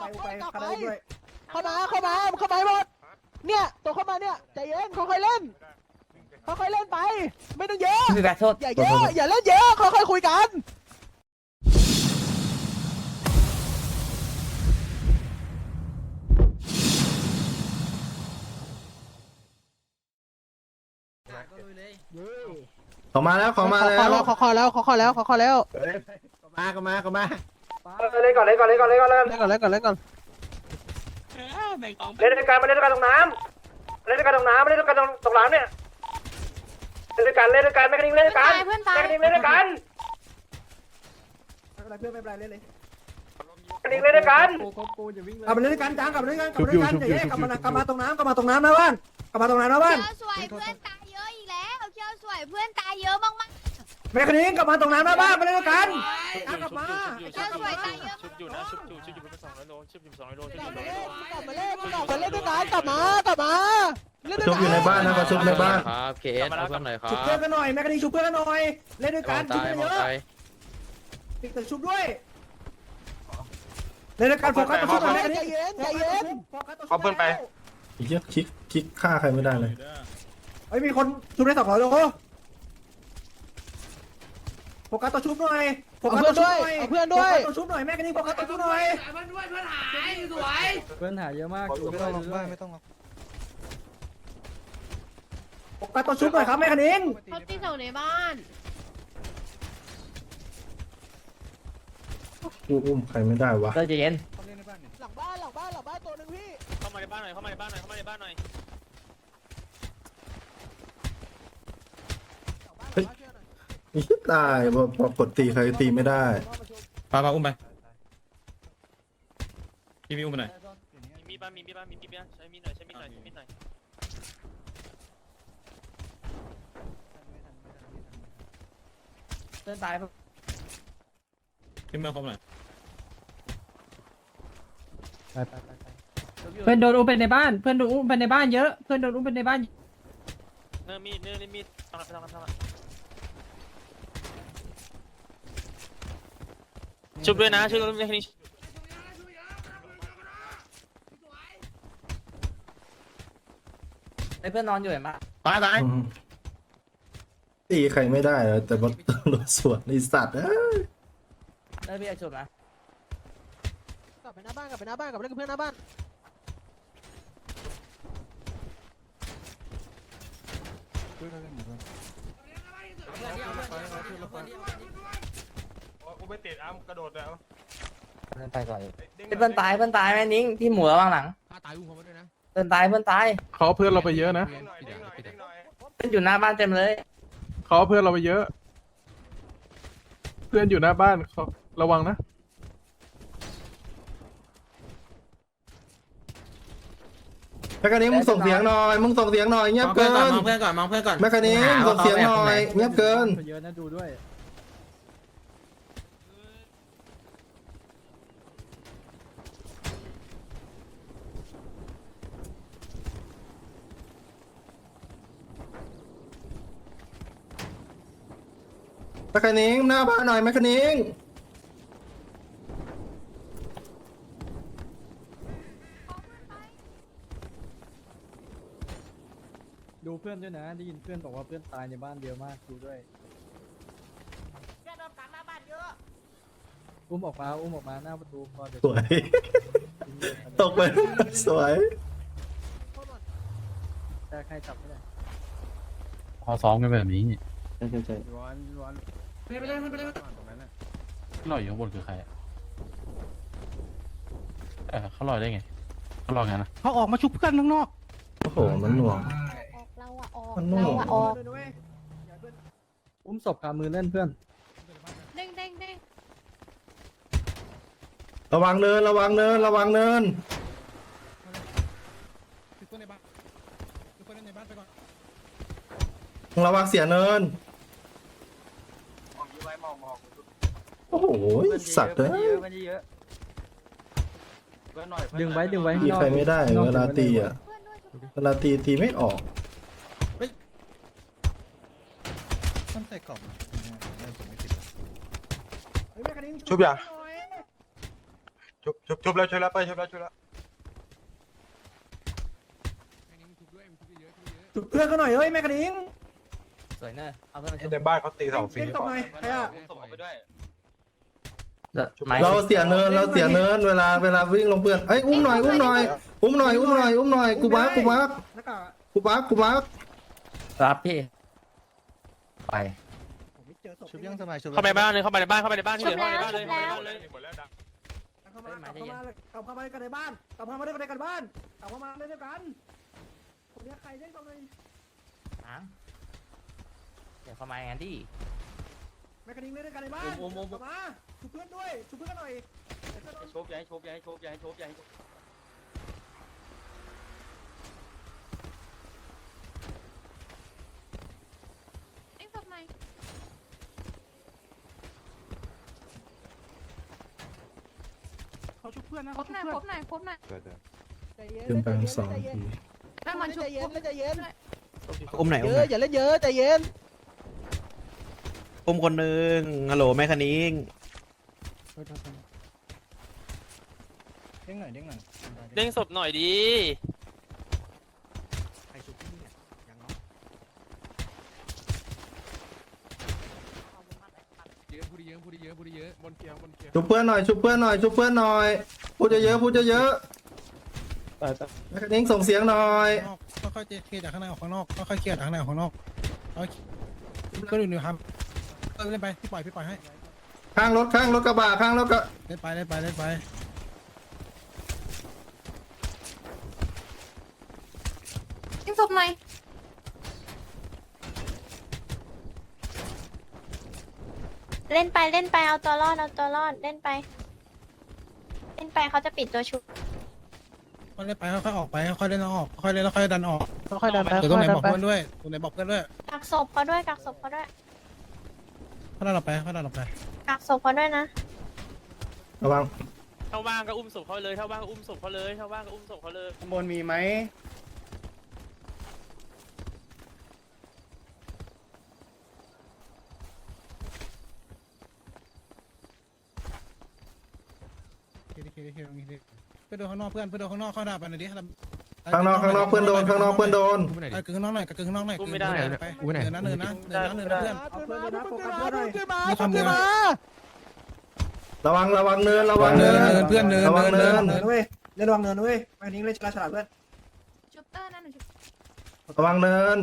ไปไปคาไปราด้วยเข้ามาเข้ามาเข้ามาหมด เนี่ยตัวเข้ามาเนี่ยใจเย็นค่อยๆเล่นค่อยๆเล่นไป ไม่ต้องเยอะอการโทษอย่าเยอะอย่าเล่นเยอะค่อยๆคุยกันเขามาแล้วเขามาแล้ขอแล้วขอขอแล้วขอขอแล้วขอขอแล้ว มาก็มาก็มา เล่นก่อนเล่นก่อนเล่นก่อนเล่นก่อนเล่นเล่นก่อนเล่นก่อนเล่นก่อนเล่นด้วยกันมาเล่นด้วยกันตรงน้ำเล่นด้วยกันตรงน้ำเล่นด้วยกันตรงตรงน้ำเนี่ยเล่นด้วยกันเล่นด้วยกันแม่กระดิ่งเล่นด้วยกันเพื่อนตายแม่กระดิ่งเล่นด้วยกันไม่เป็นไรเพื่อนไม่เป็นไรเล่นเลยกระดิ่งเล่นด้วยกันกลับมาเล่นด้วยกันจ้างกลับมาเล่นด้วยกันกลับมาเล่นด้วยกันอย่าแยกกลับมากลับมาตรงน้ำกลับมาตรงน้ำนะบ้านกลับมาตรงน้ำนะบ้านเคียวสวยเพื่อนตายเยอะอีกแล้วเคียวสวยเพื่อนตายเยอะมาก แม่คณิงกลับมาตรงน้ำนะบ้านมาเล่นด้วยกันจ้างกลับมาๆเคียวสวยตายเยอะชุบอยู่นะชุบอยู่ชุบอยู่เป็นสองร้อยโลชุบอยู่สองร้อยโลชุบกอลับยู่สมาองร้อยเล่โลนกลับมาเล่นกลับมาเล่นด้วยกันกลับมากลับมาเล่นด้วยชุบอยู่ในบ้านนะเขาชุบในบ้านครับเคสเอาเพื่อนหน่อยครัชุบเพื่อนบกันหน่อยแม่คณิงชุบเพื่อนกันหน่อยเล่นด้วยกันชุบตายกันมเยองอะตายติดตึกชุบด้วยเล่นด้วยกันโฟกัสตัวชุบหน่อยแม่คณิใจงเย็นใจเย็นโฟกัสตัวชุบหน่อยอีกเยอะคลิกคลิกฆ่าใครไม่ได้เลยเฮ้ยมีคนชุบได้สองร้อยโล โฟกัสตัวชุบหน่อยโฟเอากัสเพื่อตันวชุบหน่อยด้วยเอาเพื่อนด้วย โฟกัสตัวชุบหน่อยแม่คณิงโฟกัสตัวชุบหน่อยเพื่อนหาเยอะมากดูไม่ต้องลงบ้านไม่ต้องลงโฟกัสตัวชุบหน่อยครับแม่คณิงเขาตีเสาในบ้านกูอุ้มใครไม่ได้วะเต้ยใจเย็นหลังบ้านหลังบ้านหลังบ้านตัวหนึ่งพี่เข้ามาในบ้านหน่อยเข้ามาในบ้านหน่อยเข้ามาในบ้านหน่อย อีตายพอพอกดตีใครตีไม่ได้ ปาปาอุ้มไปพี่มีอุ้มไปหน่อยมีมีดบ้านมีมีดบ้านมีมีดบ้านใช้มีดหน่อยใช้มีดหน่อยใช้มีดหน่อยเพื่อนตายพี่เมื่อครบหน่อยไปไปไปไปเพื่อนโดนอุ้มไปในบ้าน เพื่อนโดนอุ้มไปในบ้านเยอะ เพื่อนโดนอุ้มไปในบ้าน เนื้อมีดเนื้อมีดทำอะไรทำอะไรทำอะไร ชุบด้วยนะชุบด้วยนะนี่ไอ้เพื่อนนอนอยู่เห็นปะตายตายอืมตีใครไม่ได้เลยแต่ว่าโดนสวนไอสัตว์เอ้ยเต้ยพี่จะชุบนะกลับไปหน้าบ้านกลับไปหน้าบ้านกลับไปเล่นกับเพื่อนหน้าบ้านกู ไปติดอ้ำกระโดดแล้วเพื่อนไปก่อนไอ้เพื่อนตายเพื่อนตายแม่นิ้งที่หมูระวังหลังเพื่อนตายเพื่อนตายเขาเพื่อนเราไปเยอะนะเพื่อนอยู่หน้าบ้านเต็มเลยเขาเพื่อนเราไปเยอะ เพื่อนอยู่หน้าบ้านเขาระวังนะแม่คณิงมึงส่งเสียงหน่อยมึงส่งเสียงหน่อยเงียบเกินมองเพื่อนก่อนมองเพื่อนก่อนแม่คณิงส่งเสียงหน่อยเงียบเกินเยอะนะดูด้วย แม่คณิงหน้าบ้านหน่อยแม่คณิงดูเพื่อนด้วยนะได้ยินเพื่อนบอกว่าเพื่อนตายในบ้านเยอะมากดูด้วยอุ้มออกมาอุ้มออกมาหน้าประตูพอเดี๋ยวสวย ตกไปสวยแต่ใครจับไม่ได้พอซ้อมกันแบบนี้ร้อนร้อน ลอยอยู่ข้างบนคือใครเออเขาลอยได้ไงเขาลอยไงนะเขาออกมาชุบเพื่อนข้างนอก โอ้โห มันหน่วง ออกเราอะออกมันโน่เราอะออกอุ้มศพคามือเล่นเพื่อน เด้งเด้งเด้งระวังเนิน ระวังเนิน ระวังเนิน ระวังเสียเนิน อ้โหสัตว์เอ้ยดึงไว้ดึงไว้ตีใครไม่ได้ข้งนอกเวลาตีอะเพื่อนด้วยชุบเวลาตีตีไม่ออกต้องใส่กล่องชุบอย่าชุบชุบชุบแล้วชุบแล้วไปชุบแล้วชุบแล้วจุดเพื่อนกันหน่อยเฮ้ยแม่กระดิ่งสวยเนอะเอาเพื่อนมาชุบในบ้านเขาตีเสาฟรีเล่นต่อไหมใครอะส่งไปด้วยไม้ เราเสียเนินเราเสียเนินเวลาเวลาวิ่งลงเพื่อนเอ้ยอุ้มหน่อยอุ้มหน่อยอุ้มหน่อยอุ้มหน่อยอุ้มหน่อยกูบักกูบักหน้ากากกูบักกูบักรับพี่ไปผมไม่เจอศพชุบยังสบายชุบเข้าไปบ้านเลยเข้าไปในบ้านเข้าไปในบ้านที่เหลือเข้าไปในบ้านเลยเข้าไปในบ้านเลยเข้ามากลับเข้ามาเลยกลับเข้ามาเล่นกันในบ้านกลับเข้ามาเล่นกันในบ้านกลับเข้ามาเล่นด้วยกันผมเรียกใครเล่นตรงไหนหางเดี๋ยวเข้ามาอย่างนั้นดิ แม่กระดิ่งเล่นด้วยกันในบ้านกลับมาชุบเพื่อนด้วยชุบเพื่อนหน่อยชบย้ายชบย้ายชบย้ายชบย้ายเอ็งทำไมเขาชุบเพื่อนนะพเขาบชุหบน่อยเพื่อนพบหน่อยพบหน่อยใจเย็นขึ้นไปใจเย็นสองใจเย็นทีถ้ามันชุใจบเย็นใจเย็นอุ้มไหนเยอุ้มไหนอะอย่าเล่นเยอะใจเย็น อุ้มคนหนึ่งฮัลโหลแม่คันนิ้งเด้งหน่อยเด้งหน่อยเด้งศพหน่อยดีใครชุบพี่เนี่ยยังเนาะเยอะพูดเยอะพูดเยอะพูดเยอะบนเกียงบนเกียงชุบเพื่อนหน่อยชุบเพื่อนหน่อยชุบเพื่อนหน่อยพูดเยอะๆพูดเยอะๆแม่กระดิ่งส่งเสียงหน่อยค่อยๆเคลียร์จากข้างในออกข้างนอกค่อยๆเคลียร์จากข้างในออกข้างนอกเอาก็ดูหน่อยครับ เออเล่นไปพี่ปล่อยพี่ปล่อยให้ข้างรถข้างรถกระบะข้างรถกระเล่นไปเล่นไปเล่นไปเอ็งศพหน่อยเล่นไปเล่นไปเอาตัวรอดเอาตัวรอดเล่นไป เล่นไปเขาจะปิดตัวชุบค่อยเล่นไปค่อยๆออกไปค่อยๆเล่นแล้วออกค่อยๆเล่นแล้วค่อยๆดันออกค่อยๆดันไปเดี๋ยวตรงไหนค่บออยกๆดันไปเพื่อนด้วยตรงไหนบอกเพื่อนด้วยกักศพเขาด้วยกักศพเขาด้วย ค่อยๆดันออกไปค่อยๆดันออกไปกักศพเขาด้วยนะระวังถ้าว่างก็อุ้มศพเขาเลยถ้าว่างก็อุ้มศพเขาเลยถ้าว่างก็อุ้มศพเขาเลยข้างบนมีไหมเคลียร์เคลียร์เคลียร์ตรงนี้ดิเพื่อนโดนข้างนอกเพื่อนเพื่อนโดนข้างนอกเข้าดาบไปหน่อยดิ ข้างนอกข้างนอกเพื่อนโดนข้างนอกเพื่อนโดนเออกึ่งข้างนอกหน่อยกึ่งข้างนอกหน่อยกึ่งข้างนอกหน่อยไปเนินนะเนินนะเนินนะเนินนะเพื่อนขึ้นมาขึ้นมามีขึ้นมาความเร็ขึ้วนมา ระวังระวังเนินระวังเนินเนินเพื่อนเนินระวังเนิเนินน เนินเว้ยเล่นระวังเนินเว้ยแม่กระดิ่งเล่นฉลาดฉลาดเพื่อนชุบเตอร์นั่นหนูชุบระวังเนิน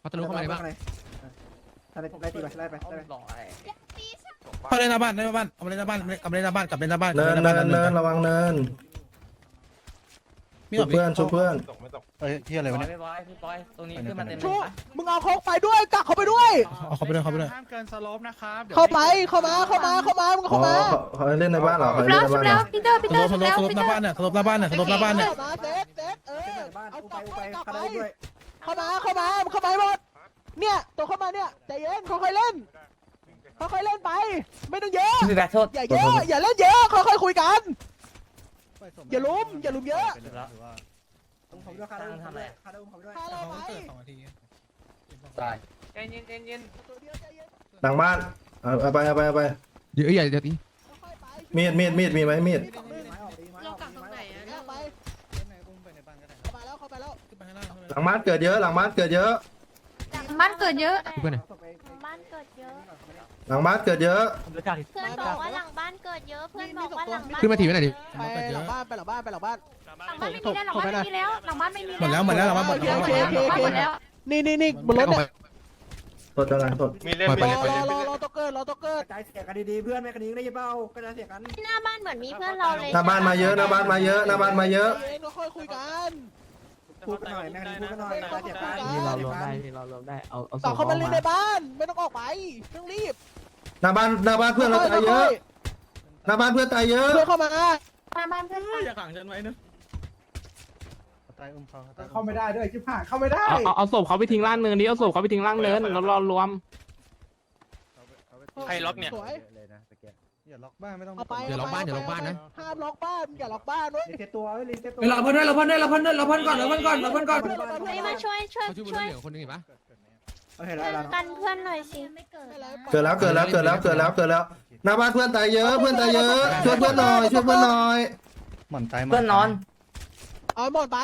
เขาจะรู้เข้ามาในบ้านอะไรไล่ตีไปไล่ไปเอาไล่ไปหล่อไอ้ตีฉันเข้าเล่นหน้าบ้านเล่นหน้าบ้านเอามาเล่นหน้าบ้านกลับมาเล่นหน้าบ้านกลับเล่นหน้าบ้านเนินเนินเนินระวังเนิน มีชุบเพื่อนชุบเพื่อนเอ้ยที่อะไรวะเนี่ย พี่บอยพี่บอย ตรงนี้ขึ้นมาเต็มเลชุยบปะมึงเอาเขาไปด้วยกักเขาไปด้วย เอาเข้าไปด้วยเข้าไปด้วย ห้ามเกินสโลปนะครับเข้าไปเข้ามาเข้ามาเข้ามามึงอ๋อเข้ามาเขาเขาเล่นในบ้านเหรอเขาชุบเล่แล้นวในชุบ้าบนเหรแล้อวพีเตอร์พีสเตอโลร์ปชุสบโลแล้วปสโลปหน้าบ้านเนี่ยสโลปหน้าบ้านเนี่ยสโลปหน้าบ้านเนี่ยมาเซตเซตเออในบ้านเอากูไปตับกูไปกักคาไปราด้วยเข้ามาเข้ามาเข้ามาให้หมดเนี่ยตัวเข้ามาเนี่ยใจเย็นค่อยๆเล่นค่อยๆเล่นไป ไม่ต้องเยอะ พี่แบทโทษอย่าเยอะอย่าเล่นเยอะค่อยๆคุยกัน อย่าลุมอย่าลุมเยอะอุ้มเขาด้วยคาราอุ้มเขาด้วยคาราอุ้มเขาด้วยพาเราเขาไปเกิดสองนาทีตายใจเย็นใจเย็นตัวเดียวใจเย็นหลังบ้านเอาเอาไปเอาไปเอาไปเดี๋ยวอย่าอย่าตีค่อยๆไปมีดมีดมีดมีไหมมีดสองหนึ่งไม้ออกดีไม้ออกดีไม้ออกแล้วไปอุ้มไปในบ้านก็ได้เข้ามาแล้วเข้าไปแล้วขึ้นไปข้างล่างหลังบ้านเกิดเยอะหลังบ้านเกิดเยอะ บ้านเกิดเยอะเพื่อนบ้านเกิดเยอะ หลังบ้านเกิดเยอะเพื่อนบอกว่าหลังบ้านเกิดเยอะ เพื่อนบอกว่าหลังบ้านขึ้นมาถีบไว้หน่อยดิ ไปหลังบ้านไปหลังบ้านไปหลังบ้าน หลังบ้านไม่มีแล้วหลังบ้านไม่มีแล้วหลังบ้านไม่มีหมดแล้วหมดแล้วหลังบ้านหมดโอแล้วเคโอเคโอเคหมดแล้วนี่นี่นี่บนรถเนี่ยสดจังไงสดมีเล่นไปมีไปเล่นรอรอรอตัวเกิดรอตัวเกิดกระจายเสียงกันดีๆเพื่อนแม่กระดิ่งได้ยินเปล่ากระจายเสียงกันที่หน้าบ้านเหมือนมีเพื่อนเราเลยหน้าบ้านมาเยอะหน้าบ้านมาเยอะหน้าบ้านมาเยอะใจเย็นค่อยๆคุยกัน พูดกันหน่อยแม่กระดิ่งพูดกันหน่อยกระจายเสียงกันนี่เรารวมได้เรารวมได้เอาเอาต่อเข้ามาเล่นในบ้านไม่ต้องออกไปไม่ต้องรีบหน้าบ้านหน้าบ้านเพื่อนเราตายเยอะหน้าบ้านเพื่อนตายเยอะเพื่อนเข้ามาหน้าบ้านเพื่อนเราอย่าขังฉันไว้นะตายอุ้มเขาเข้าไม่ได้ด้วยชิบหายเข้าไม่ได้เอาเอาเอาศพเขาไปทิ้งล่างเนินนี้เอาศพเขาไปทิ้งล่างเนินแล้วรอรวมใครล็อกเนี่ยสวย อย่าล็อกบ้านไม่ต้องเอาไปอย่าล็อกบ้านอย่าล็อกบ้านนะ ห้ามล็อกบ้านอย่าล็อกบ้านด้วยรีเซ็ตตัวเว้ยรีเซ็ตตัวเราพันด้วยเราพันด้วยเราพันด้วยเราพันก่อนเราพันก่อนเราพันก่อน เฮ้ยมาช่วยช่วยเขาช่วยบนช่วยเหลือคนนึงเห็นปะโอเคแล้วแล้วกันเพื่อนหน่อยสิ เกิดแล้วเกิดแล้วเกิดแล้วเกิดแล้วเกิดแล้วหน้าบ้านเพื่อนตายเยอะเพื่อนตายเยอะช่วยเพื่อนหน่อยช่วยเพื่อนหน่อยหม่อนตายเพื่อนนอนเอาหมดไป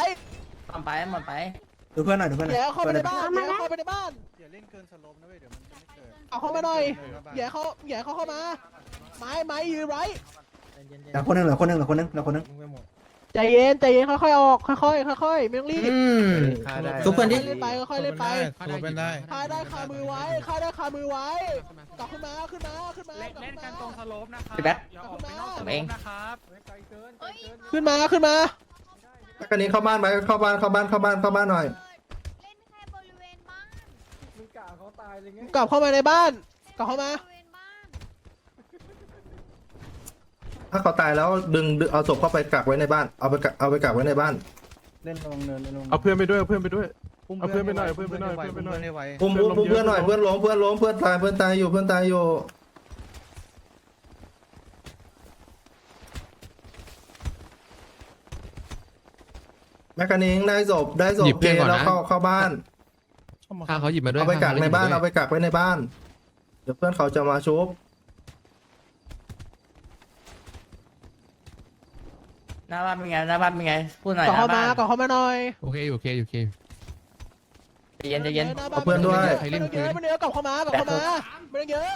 นอนไปนอนไปดูเพื่อนหน่อยดูเพื่อนหน่แย่อยเข้าไปในบ้านแย่เข้าไปในบ้านอย่าเล่นเกินสโลปนะเว้ยเดี๋ยวมันจะไม่เกิดเอาเข้ามาหน่อยแย่เขาแย่เขาเข้ามา ไม้ไม้ยืนไว้เหลือคนหนึงเหลือคนหนึงเหลือคนหนึงเหลือคนหนึงมึงไปหมดใจเย็นใจเย็นค่อยๆออกค่อยๆค่อยๆไม่ต้องรีบอืมฆ่าได้ทุกคนที่เล่นไปค่อยๆเล่นไปสโลปเป็นได้ คาได้คามือไว้คาได้คามือไว้กลับขึ้นมาขึ้นมาขึ้นมาเล่นเล่นกันตรงสโลปนะครับพี่แบ๊กอย่าออกไปนอกสผมโลเองปนะครับขึ้นมาขึ้นมาแม่คันนี้เข้าบ้านไปเข้าบ้านเข้าบ้านเข้าบ้านเข้าบ้านหน่อยเล่นแค่บริเวณบ้านกลับเข้ามาในบ้านกลับเข้ามาบริเวณบ้าน ถ้าเขาตายแล้วดึงดึงเอาศพเข้าไปกักไว้ในบ้าน เอาไปกักเอาไปกักไว้ในบ้าน เล่นลงเนินเล่นลงเอาเพื่อนไปด้วยเอาเพื่อนไปด้วย เอาเพื่อนไปหน่อยเอาเพื่อนไปหน่อยเพื่อนไปหน่อยเพื่อนไปหน่อยอุ้มอุ้มอุ้มเพื่อนหน่อยเพื่อนล้มเพื่อนล้มเพื่อนตายเพื่อนตายอยู่เพื่อนตายอยู่แมคคานิงได้ศพได้ศพเพแล้วเข้าเข้าบ้าน ข้าเขาหยิบมาด้วยเอาไปกักในบ้านเอาไปกักไว้ในบ้าน เดี๋ยวเพื่อนเขาจะมาชุบ หน้าบ้านเป็นไงหน้าบ้านเป็นไงพูดหน่อยกลับหน้าเข้ามาบ้านกลับเข้ามาหน่อยโอเคโอเคโอเค ใจเย็นใจเย็นหาบ้เอาเพื่อนด้วย ไม่ต้องเยอะไม่ต้องเยอะกลับเข้ามากลับเข้ามาไม่ต้องเยอะ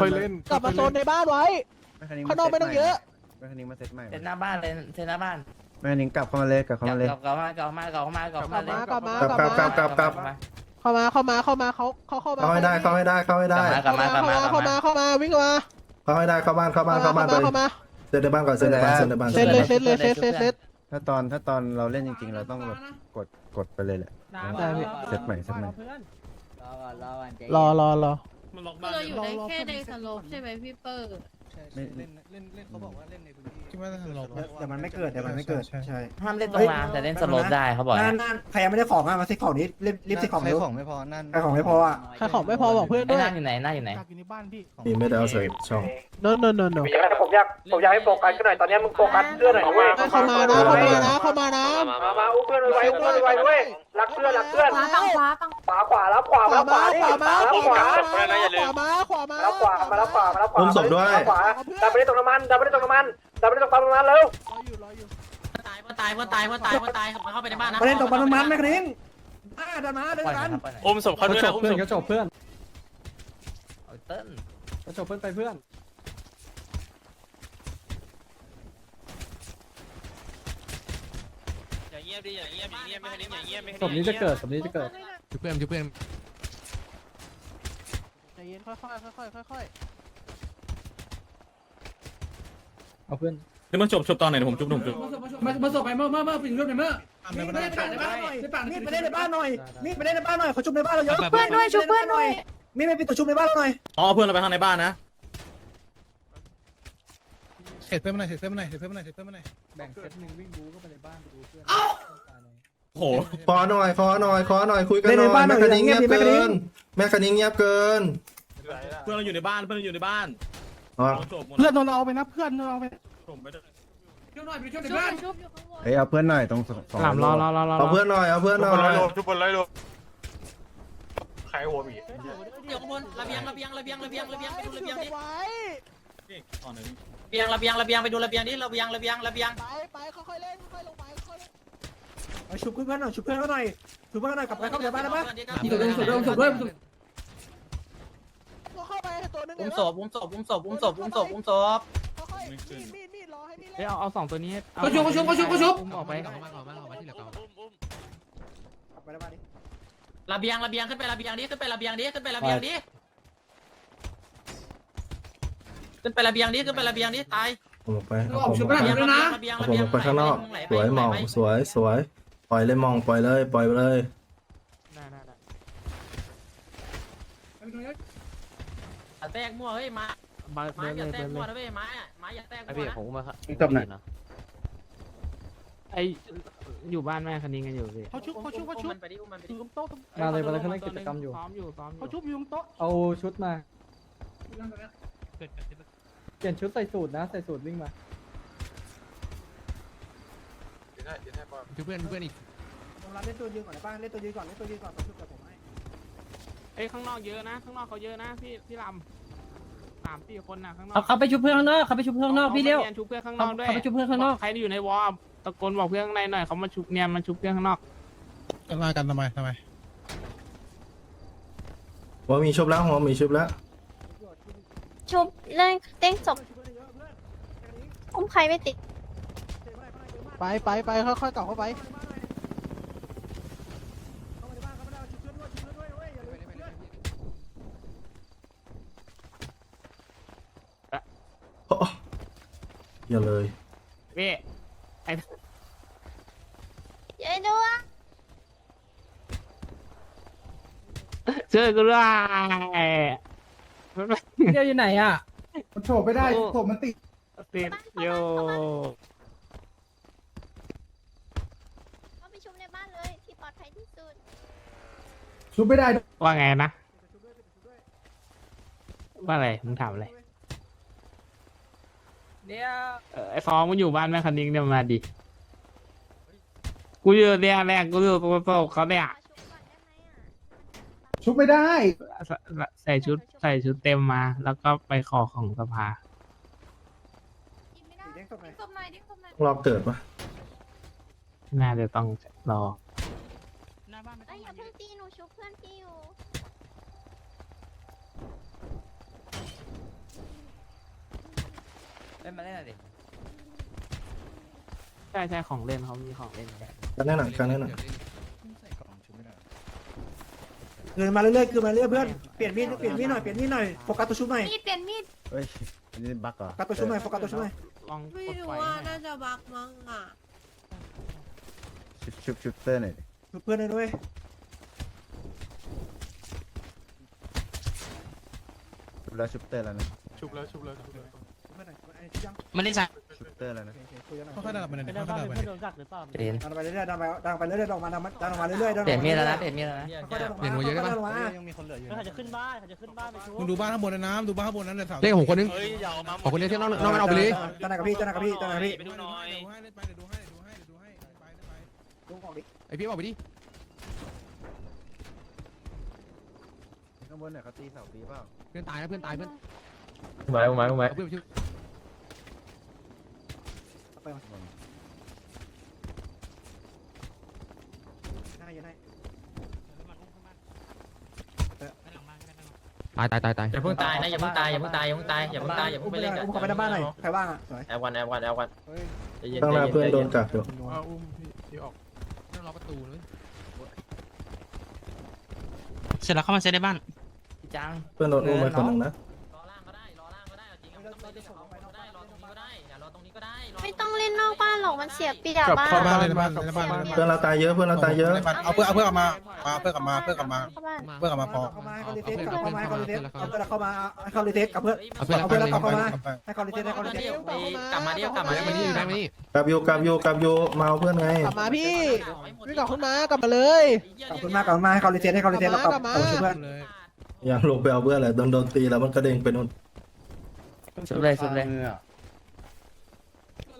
ค่อยๆเล่นกลับมาโซนในบ้านไว้ ข้างนอกไม่ต้องเยอะ แม่คันนี้มาเซตใหม่เซนหน้าบ้านเลยเซนหน้าบ้านแม่คันนี้กลับเข้ามาเลยกลับเข้ากลัมาบเลย กลับกลับมากลับมากลับมากลับมาเลยกลับมากลับกลับกลับ กลับกลับ เข้ามาเข้ามาเข้ามาเขาเขาเข้ามาเข้าให้ได้เข้าให้ได้เข้าให้ได้กลับมากลับมากลับเข้ามามาเข้ามาวิ่งมาเข้าให้ได้เข้าบ้านเข้าบ้านเข้าบ้านไปเข้ามา เซตในบ้านก่อนเซตในบ้านเซตในบ้านเซตเลยเซตเลยเซตเซตเซต ถ้าตอนถ้าตอนเราเล่นจริง ๆ เราต้องแบบกดกดไปเลยแหละ ได้พี่ เซตใหม่เซตใหม่ รอรอรอ มันล็อกบ้านเราอยู่ในแค่ในสโลปใช่ไหมพี่เปิ ร์ไม่เล่นเล่นเล่นเขาบอกว่าเล่นในพื้นที่คิดว่าสโลปเดี๋ยวมันไม่เกิดเดี๋ยวมันไม่เกิดใช่ ห้ามเล่นตรงรางแต่เล่นสโลปได้เขาบอกนั่นนั่นใครยังไม่ได้ของอะมาซื้อของนี้รีบรีบซื้อของใครเร็วของไม่พอนั่นใครของไม่พออะใครของไม่พอบอกเพื่อนไอ้ด้วยหน้าอยู่ไหนหน้าอยู่ไหนอยู่ในบ้านพี่มีไม่ได้เอาใส่ช่อง โนโนโนโนผมอยากผมอยากให้โฟกัสกันหน่อยตอนนี้มึงโฟกัสเพื่อนหน่อยนะเว้ยเข้ามานะเข้ามานะเข้ามานะมามาอุ้มเพื่อนไว้อุ้มเพื่อนไว้ด้วยรักเพื่อนรักเพื่อนขวาฝั่งขวาฝั่งขวาขวารับขวาขวารับขมาวาดิขวามารับขวาขวามาขวามาขวามารับขวามารับขวามารับขวาอุ้มศพด้วยรับขวาดันไปได้ตรงน้ำมันดันไปได้ตรงน้ำมันดันไปได้ตรงปั๊มน้ำมันเร็วรออยู่รออยู่ตายเพื่อนตายเพื่อนตายเพื่อนตายเพื่อนตายเข้าไปในบ้านนะมาเล่นตรงปั๊มน้ำมันแม่กระดิ่งอ่าเดินมาเดินปล่อยกันนะครับปล่อยหน่อยอุ้มศพเขาด้วยนะอุ้มศพจบเพื่อนเอาเติ้ลจบเพื่อนไปเพื่อนอย่าเงียบดิอย่าเงียบอย่าเงียบไม่ให้ลิ้นอย่าเงียบไม่ให้ศพนี้จะเกิดศพนี้จะเกิดชุบเพื่อนชุบเพื่อนใจเย็นค่อยๆค่อยๆค่อย เอาเพื่อนนี่มันจบจบตอนไหนผมจุ๊บหนุ่มจุ๊บมามาศพไปเมื่อเมื่อเมื่อปิ่นรูปในเมื่อมีดไปเล่นในบ้านหน่อยมีดไปเล่นในบ้านหน่อยมีดไปเล่นในบ้านหน่อยเขาชุบในบ้านเราเยอะเพื่อนด้วยช่วยเพื่อนด้วยมีดไปปิดตัวชุบในบ้านเราหน่อยอ๋อเพื่อนเราไปข้างในบ้านนะเสร็จเพื่อนมาหน่อยเสร็จเพื่อนมาหน่อยเสร็จเพื่อนมาหน่อยเสร็จเพื่อนมาหน่อยแบ่งเซตหนึ่งวิ่งบูเข้าไปในบ้านไปดูเพื่อนโหขอหน่อยขอหน่อยขอหน่อยคุยกันหน่อยแม่คันนี้เงียบเกินแม่คันนี้เงียบเกิน เพื่อนเราอยู่ในบ้านเพื่อนเราอยู่ในบ้านอ๋อจบหมด เพื่อนโดนเราเอาไปนะเพื่อนโดนเราเอาไปจบไปด้วยช่วยหน่อยไปช่วยในชุบบ้านชุบอยู่ข้างบนเฮ้ยเอาเพื่อนหน่อยตรงสองหลามรอรอรอรอเอาเพื่อนหน่อยเอาเพื่อนหน่อยทุกคนไล่ดูใครหัวหมีเดี๋ยวข้างบนระเบียงระเบียงระเบียงระเบียงระเบียงไปดูระเบียงดิไว้ตอนไหนระเบียงระเบียงระเบียงไปดูระเบียงดิระเบียงระเบียงระเบียงไปไปค่อยๆเล่นค่อยๆลงไปค่อยๆเล่นเอาชุบเพื่อนหน่อยชุบเพื่อนเขาหน่อยชุบเพื่อนหน่อยกลับไปเข้าในบ้านได้ปะศพด้วยศพด้วยศพด้วย เข้าไปตัวนึงอุ้มศพอุ้มศพอุ้มศพอุ้มศพอุ้มศพอุ้มศพค่อยๆมีดมีดมีดรอให้มีดเอ้เล่นเอาเอาสองตัวนี้เขาชุบเขาชุบเขาชุบเขาชุบออกไปกลับไปในบ้านดิระเบียงระเบียงขึ้นไประเบียงดิขึ้นไประเบียงดิขึ้นไประเบียงดิขึ้นไประเบียงดิขึ้นไประเบียงดิตายผมออกไปออกชุบไปหน้าด้วยนะระเบียงเอาระผมเบียงออกไปข้างนอก สวยมองสวยสวย ปล่อยเลยมองปล่อยเลยปล่อยไปเลย ได้ได้ได้ แตกมั่วเฮ้ยมาบาไม้เดินอย่าเลยแตเดิกนมั่วเลยนะเว้ยไม้อะไม้อย่าแตกไอมั่พี่วนะผมมาจบหน่อย ไออยู่บ้านแม่คันนี้กันอยู่พี่เขาชุบเขาชุบเขาชุบมันไปดิอุ้มมันไปดิอยู่ตรงโต๊ะมาเลยมาเลยเขาเล่นกิจกรรมอยู่ ซ้อมอยู่ซ้อมอเขายู่ชุบอยู่ตรงโต๊ะเอาชุดมา เปลี่ยนชุดใส่สูตรนะ ใส่สูตรวิ่งมาชุบเพื่อนเพื่อนอีกเล่นตัวยืนก่อนนะป้าเล่นตัวยืนก่อนเล่นตัวยืนก่อนตัวชุบกับผมให้ เอ้ยข้างนอกเยอะนะ ข้างนอกเขาเยอะนะพี่พี่ลำ สามสี่คนนะข้างนอกเอาเขาไปชุบเพื่อนข้างนอกเขาไปชุบเพื่อนข้างนอกพี่เลี้ยวขามาชุบเพื่อนข้างนอกด้วยเขาไปชุบเพื่อนข้างนอก ใครที่อยู่ในวอลตะโกนบอกเพื่อนข้างในหน่อยเขามาชุบเนียนมาชุบเพื่อนข้างนอกกันมากันทำไมทำไมหัวมีชุบแล้วหัวมีชุบแล้ว ชุบเล่นเด้งศพอุ้มใครไม่ติดไปไปไปค่อยๆกลับเข้าไป อย่าเลย พี่ไอ้เย้ด้วยช่วยกูด้วยพี่เลี้ยวอยู่ไหนอะ มันโฉบไม่ได้โฉบมันติดติดอยู่เข้าไปชุบในบ้านเลยที่ปลอดภัยที่สุดชุบไม่ได้ว่าไงนะว่าอะไรมึงถามอะไร เนี่ยเออไอ้ฟองมันอยู่บ้านแม่คันนิ้งเนี่ยมาดิ กูอยู่เนี่ยแรกกูอยู่ตรงโต๊ะเขาเนี่ยขอชุบก่อนได้ไหมอะชุบไม่ได้ ใส่ใส่ชุดใส่ชุดเต็มมา แล้วก็ไปขอของสภากินไม่ได้เด้งศพไหนเด้งศพหน่อยเด้งศพหน่อยรอเกิดปะน่าจะต้องรอเอ้ยอย่าเพิ่งตีหนูชุบเพื่อนพี่อยู่ เล่ นมาเล่นหน่อยดิใช่ใช่ของเล่นเขามีของเล่นแบบกันแน่หน่อยกันแน่หน่อยคืนมาเรื่อยๆคืนมาเรื่อยๆเพื่อนเปลี่ยนมีดเปลี่ยนมีดหน่อยเปลี่ยนมีดหน่อยโฟกัสตัวชุบหน่อยมีดเปลี่ยนมีดเฮ้ยอันนี้บั๊กเหรอโฟกัสตัวชุบหน่อยโฟกัสตัวชุบหน่อยลองไม่กดรู้ไฟว่าให้น่าจะบักมั้งอะชุบชุบชุบเตอร์หน่อยดิชุบเพื่อนเลยด้วยชุบแล้วชุบเตอร์แล้วนะชุบแล้วชุบแล้วชุบแล้ว ชุบเพื่อนหน่อยไอ้ที่ยังมันได้ใส่ชุบเตอร์แล้วนะคุยกันหน่อยค่อยๆดันออกมาหน่อยดิค่อยๆดันออกมาหน่อยดิเปลี่ยนดันไปเรื่อยๆดันไปดันไปเรื่อยๆดันออกมาดันมาดันออกมาเรื่อยๆดันออกเปลี่ยนมามีดเรื่แล้วอยนะๆเปลี่ยนมีดแล้วนะค่อยๆดันออกมาค่อยๆดันออกมายังมีคนเหลืออยู่เขาจะขึ้นบ้านเขาจะขึ้นบ้านไปชุบมึงดูบ้านข้างบนนะน้ำดูบ้านข้างบนนั้นเลยสาวเรียกผมคนนึงเฮ้ยอย่าเอามาขอคนเดียวที่นอกนอกนั้นเอาไปเลยเจ้านายกับพี่เจ้านายกับพี่เจ้านายกับพี่ไปดูหน่อยเดี๋ยวให้เล่นไปเดี๋ยวดูให้เดี๋ยวดูให้เดี๋ยวดูให้เล่นไปเล่นไปลุงออกดิไอพี่บอกไปดิข้างบนเนี่ยเขาตีเสาตีเปล่าเพื่อนตายนะเพื่อนตายเพื่อนไม้ไม้ไม้เอาเพื่อนไปช่วย ไปมาให้ยังไงตายตายตายตายอย่าเพิ่งตายนะอย่าเพิ่งตายอย่าเพิ่งตายอย่าเพิ่งตายอย่าเพิ่งตายอย่าเพิ่อุ้งมไปไปเล่นได้กันอุ้มเข้าไปในบ้านหน่อยใครว่างอะสวยแอบวันแอบวันแอบวันใจเย็นข้างหน้าเพื่อนโดนกักอยู่เอาอุ้มพี่พี่ออกนั่งรอประตูเลยเสร็จแล้วเข้ามาเซตในบ้านจังเพื่อนโดนอุ้มไปคนหนึ่งนะ เล่นนอกบ้านหรอกมันเสียเปรียบกลับบ้านเข้าบ้าบ้านนเลยในบ้านเลยในบ้านเลยในบ้านเพื่อนเราตายเยอะเพื่อนเราตายเยอะในบ้านเอาเพื่อนเอาเพื่อนกลับมามาเพื่อนกลับมาเพื่อนกลับมา เข้าบ้านเพื่อนกลับมาพอเข้ามาให้เขารีเซ็ตกลับเข้ามาให้เขารีเซ็ตเอาเพื่อนเข้ามาให้เขารีเซ็ตกับเพื่อนเอาเพื่อนเอาเพื่อนเอาเราเพื่อนเข้ามากลับไปให้เขารีเซ็ตให้เขารีเซ็ตกลับมาเดียวกลับมามานี่อยู่ได้ไหมนี่กลับอยู่กลับอยู่กลับอยู่มาเอาเพื่อนไงกลับมาพี่พี่กลับขึ้นมากลับมาเลยขอบคุณมากกลับมาให้เขารีเซ็ตให้เขารีเซ็ตแล้วกลับกลับมาเอาช่วยเพื่อนเลยยังลงไปเอาเพื่อนแหละโดนโดนตีแล้วมันกระเด้งไปนู่นสุดเลยสุดเลย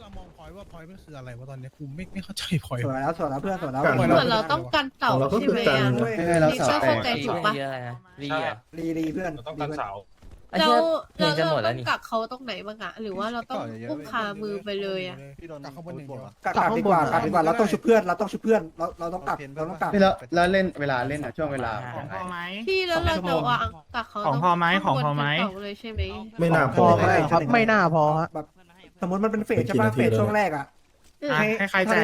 เรามองพอย ว่าพอยมันคืออะไรวะตอนนี้กูไม่ไม่เข้าใจพอยสวยแล้วสวยแล้วเพื่อนสวยแล้วกันสวยเหมืแล้วอนเราต้องกันเต่าเราก็คือกันด้วยให้เราสาวแตกใจถูกปะเยอะนะรีอะรีรีเพื่อนต้องรีการเพื่อนสาวไอ้เชี่ยเพลงจะหมดแล้วนี่กักเขาตรงไหนบ้างอะหรือว่าเราต้องอุ้มคามือไปเลยอะพี่โดนกักข้างบนหนึ่งเดียวกักกักดีกว่ากักดีกว่าเราต้องช่วยเพื่อนเราต้องช่วยเพื่อนเราเราต้องกักเราต้องกักพี่แล้วแล้วเล่นเวลาเล่นอะช่วงเวลาของพอไหมพี่แล้วเราจะวางกักเขาของพอไหมของพอไหมข้างบนเลยใช่ไหม ไม่น่าพพออครับไม่น่าพอฮะแบบ สมมติมันเป็นเฟสใช่ป่ะเฟสช่วงแรกอะให้ใครแจก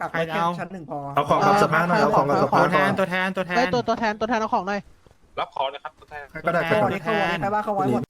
กลับไปแค่ชั้นหนึ่งพอเอาของกับสภาหน่อยเอาของกับสภาตัวแทนตัวแทนตัวแทนตัวตัวแทนตัวแทนเอาของหน่อย รับของนะครับตัวแทน ก็ได้ตัวแทนใคราไว้ใช่ป่เขาไว้หมด